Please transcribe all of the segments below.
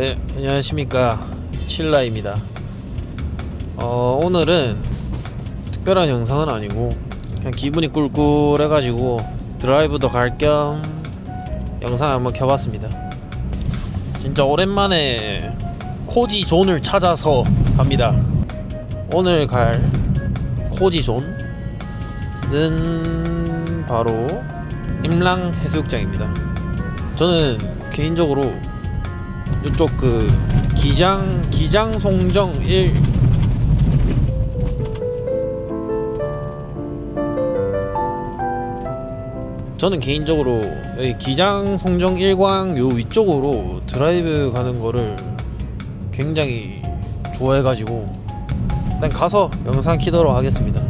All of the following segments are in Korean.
네, 안녕하십니까. 칠라입니다. 어, 오늘은 특별한 영상은 아니고, 그냥 기분이 꿀꿀해가지고, 드라이브도 갈 겸 영상 한번 켜봤습니다. 진짜 오랜만에 코지 존을 찾아서 갑니다. 오늘 갈 코지 존은 바로 임랑 해수욕장입니다. 저는 개인적으로 이쪽 그 기장 기장 송정 1 저는 개인적으로 여기 기장 송정 1광 요 위쪽으로 드라이브 가는 거를 굉장히 좋아해가지고 일단 가서 영상 키도록 하겠습니다.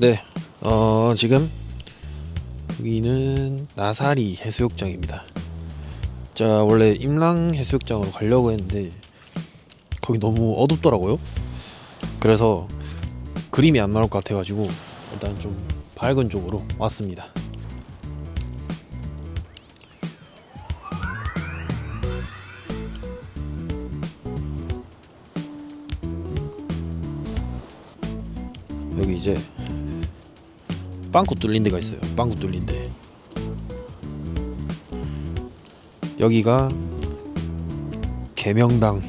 네, 어, 지금 여기는 나사리 해수욕장입니다. 자, 원래 임랑 해수욕장으로 가려고 했는데 거기 너무 어둡더라고요. 그래서 그림이 안 나올 것 같아가지고 일단 좀 밝은 쪽으로 왔습니다. 여기 이제 빵꾸 뚫린 데가 있어요. 빵꾸 뚫린 데. 여기가 개명당.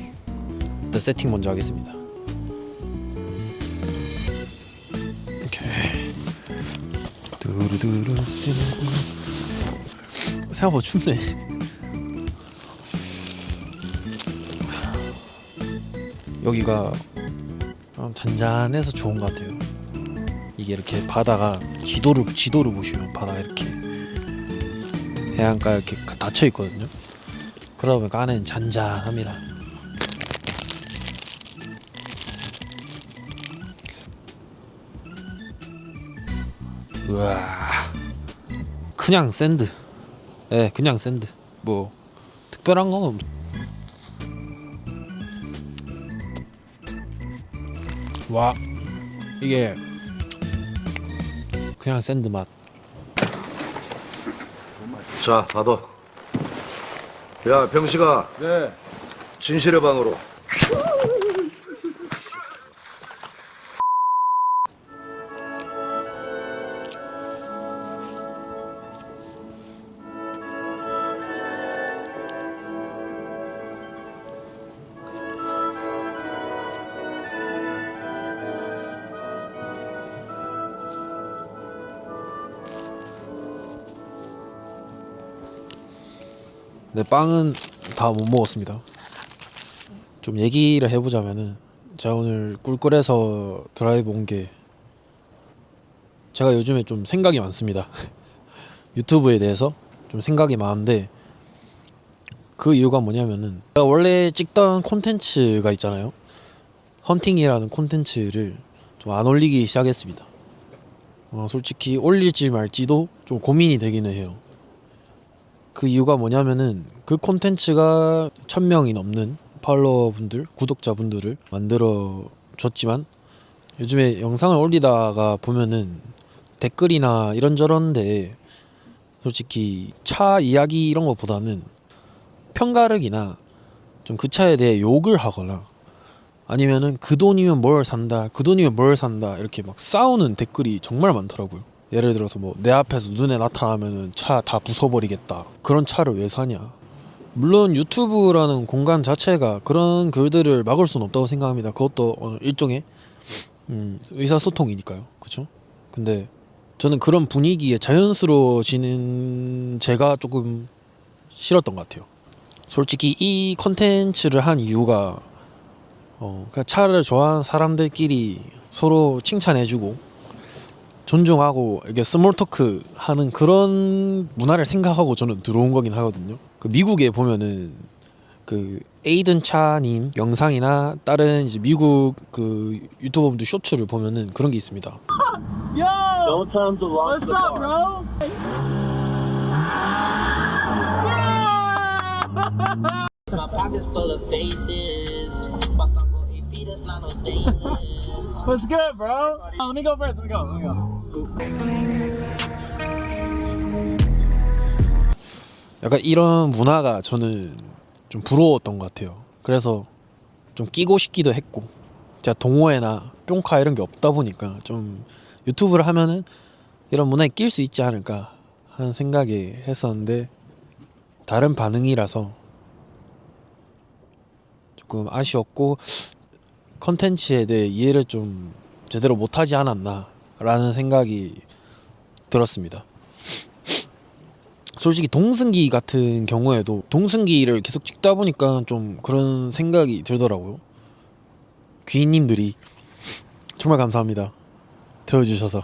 일단 세팅 먼저 하겠습니다. 이렇게 두루두루 생각보다 춥네. 여기가 어, 잔잔해서 좋은 것 같아요. 이게 이렇게 바다가 지도를 지도를 보시면 바다가 이렇게 해안가 이렇게 닫혀 있거든요. 그러다 보니까 안에는 잔잔합니다. 우와, 그냥 샌드. 예, 네, 그냥 샌드. 뭐 특별한 건 없. 와, 이게 그냥 샌드 맛. 자, 받아. 야, 병식아. 네. 진실의 방으로. 네, 빵은 다 못 먹었습니다. 좀 얘기를 해보자면은 제가 오늘 꿀꿀해서 드라이브 온 게 제가 요즘에 좀 생각이 많습니다. 유튜브에 대해서 좀 생각이 많은데 그 이유가 뭐냐면은 제가 원래 찍던 콘텐츠가 있잖아요. 헌팅이라는 콘텐츠를 좀 안 올리기 시작했습니다. 어, 솔직히 올릴지 말지도 좀 고민이 되기는 해요. 그 이유가 뭐냐면은 그 콘텐츠가 천 명이 넘는 팔로워분들, 구독자분들을 만들어 줬지만 요즘에 영상을 올리다가 보면은 댓글이나 이런저런데 솔직히 차 이야기 이런 것보다는 편가르기나 좀 그 차에 대해 욕을 하거나 아니면은 그 돈이면 뭘 산다 그 돈이면 뭘 산다 이렇게 막 싸우는 댓글이 정말 많더라고요. 예를 들어서 뭐 내 앞에서 눈에 나타나면은 차 다 부숴버리겠다 그런 차를 왜 사냐? 물론 유튜브라는 공간 자체가 그런 글들을 막을 수는 없다고 생각합니다. 그것도 어, 일종의 음, 의사소통이니까요. 그쵸? 근데 저는 그런 분위기에 자연스러워지는 제가 조금 싫었던 것 같아요. 솔직히 이 컨텐츠를 한 이유가 어, 그냥 차를 좋아하는 사람들끼리 서로 칭찬해주고 존중하고 이게 스몰 토크 하는 그런 문화를 생각하고 저는 들어온 거긴 하거든요. 그 미국에 보면은 그 에이든 차님 영상이나 다른 이제 미국 그 유튜버분들 쇼츠를 보면은 그런 게 있습니다. Don't tell him to lock What's up, bro? My pockets full of faces. Bust on go AP, that's not no stainless. What's good, bro? Uh, let me go first. Let me go. Let me go. 약간 이런 문화가 저는 좀 부러웠던 것 같아요. 그래서 좀 끼고 싶기도 했고, 제가 동호회나 뿅카 이런 게 없다 보니까 좀 유튜브를 하면은 이런 문화에 낄 수 있지 않을까 하는 생각이 했었는데 다른 반응이라서 조금 아쉬웠고 컨텐츠에 대해 이해를 좀 제대로 못하지 않았나 라는 생각이 들었습니다. 솔직히 동승기 같은 경우에도 동승기를 계속 찍다 보니까 좀 그런 생각이 들더라고요. 귀인님들이 정말 감사합니다. 태워주셔서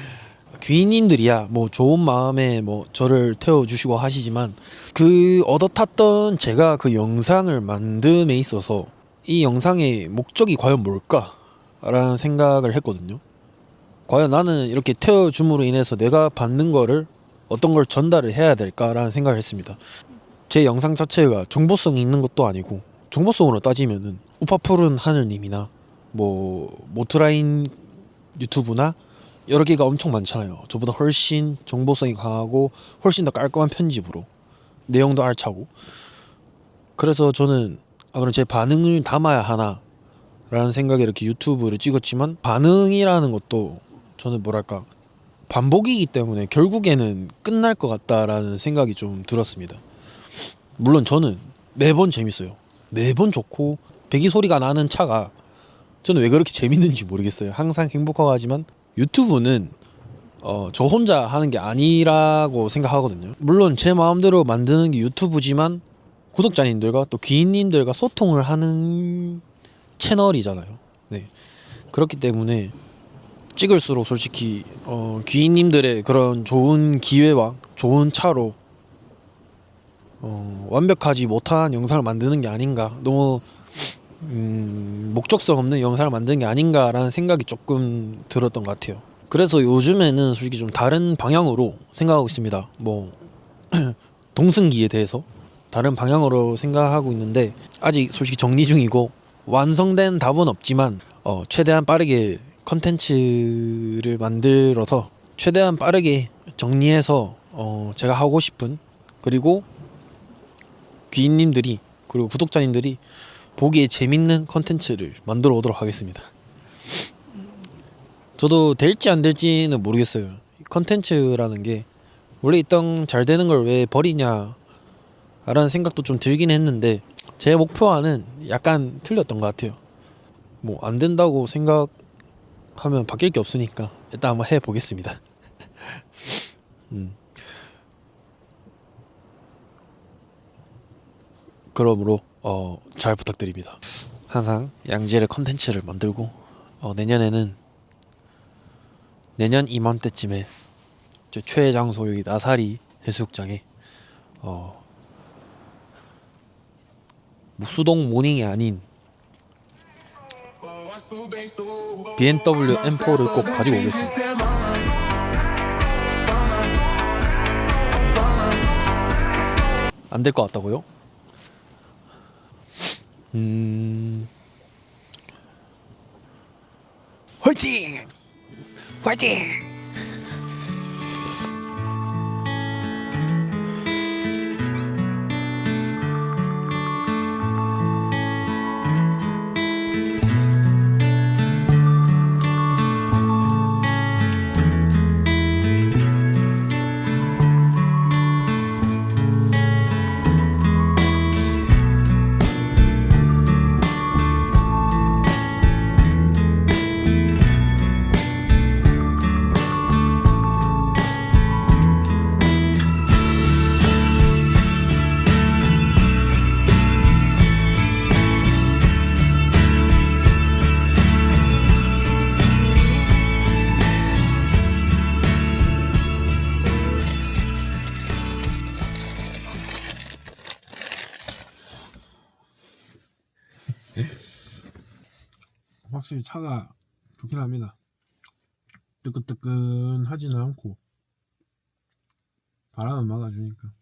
귀인님들이야 뭐 좋은 마음에 뭐 저를 태워주시고 하시지만 그 얻어 탔던 제가 그 영상을 만듦에 있어서 이 영상의 목적이 과연 뭘까라는 생각을 했거든요. 과연 나는 이렇게 태워줌으로 인해서 내가 받는 거를 어떤 걸 전달을 해야 될까라는 생각을 했습니다. 제 영상 자체가 정보성이 있는 것도 아니고 정보성으로 따지면은 우파푸른 하늘님이나 뭐 모트라인 유튜브나 여러 개가 엄청 많잖아요. 저보다 훨씬 정보성이 강하고 훨씬 더 깔끔한 편집으로 내용도 알차고 그래서 저는 아 그럼 제 반응을 담아야 하나라는 생각에 이렇게 유튜브를 찍었지만 반응이라는 것도 저는 뭐랄까 반복이기 때문에 결국에는 끝날 것 같다라는 생각이 좀 들었습니다. 물론 저는 매번 재밌어요. 매번 좋고 배기 소리가 나는 차가 저는 왜 그렇게 재밌는지 모르겠어요. 항상 행복하고 하지만 유튜브는 어, 저 혼자 하는 게 아니라고 생각하거든요. 물론 제 마음대로 만드는 게 유튜브지만 구독자님들과 또 귀인님들과 소통을 하는 채널이잖아요. 네. 그렇기 때문에 찍을수록 솔직히 어, 귀인님들의 그런 좋은 기회와 좋은 차로 어, 완벽하지 못한 영상을 만드는 게 아닌가 너무 음, 목적성 없는 영상을 만드는 게 아닌가라는 생각이 조금 들었던 것 같아요. 그래서 요즘에는 솔직히 좀 다른 방향으로 생각하고 있습니다. 뭐 동승기에 대해서 다른 방향으로 생각하고 있는데 아직 솔직히 정리 중이고 완성된 답은 없지만 어, 최대한 빠르게 컨텐츠를 만들어서 최대한 빠르게 정리해서 어, 제가 하고 싶은 그리고 귀인님들이 그리고 구독자님들이 보기에 재밌는 컨텐츠를 만들어 오도록 하겠습니다. 저도 될지 안 될지는 모르겠어요. 컨텐츠라는 게 원래 있던 잘 되는 걸 왜 버리냐 라는 생각도 좀 들긴 했는데 제 목표와는 약간 틀렸던 것 같아요. 뭐 안 된다고 생각 하면 바뀔 게 없으니까 일단 한번 해 보겠습니다. 음. 그러므로 어, 잘 부탁드립니다. 항상 양질의 컨텐츠를 만들고 어, 내년에는 내년 이맘때쯤에 저 최애 장소 여기 나사리 해수욕장에 어, 수동 모닝이 아닌 BMW M4를 꼭 가지고 오겠습니다. 안 될 것 같다고요? 음. 화이팅! 화이팅! 예? 확실히 차가 좋긴 합니다. 뜨끈뜨끈하지는 않고 바람은 막아주니까.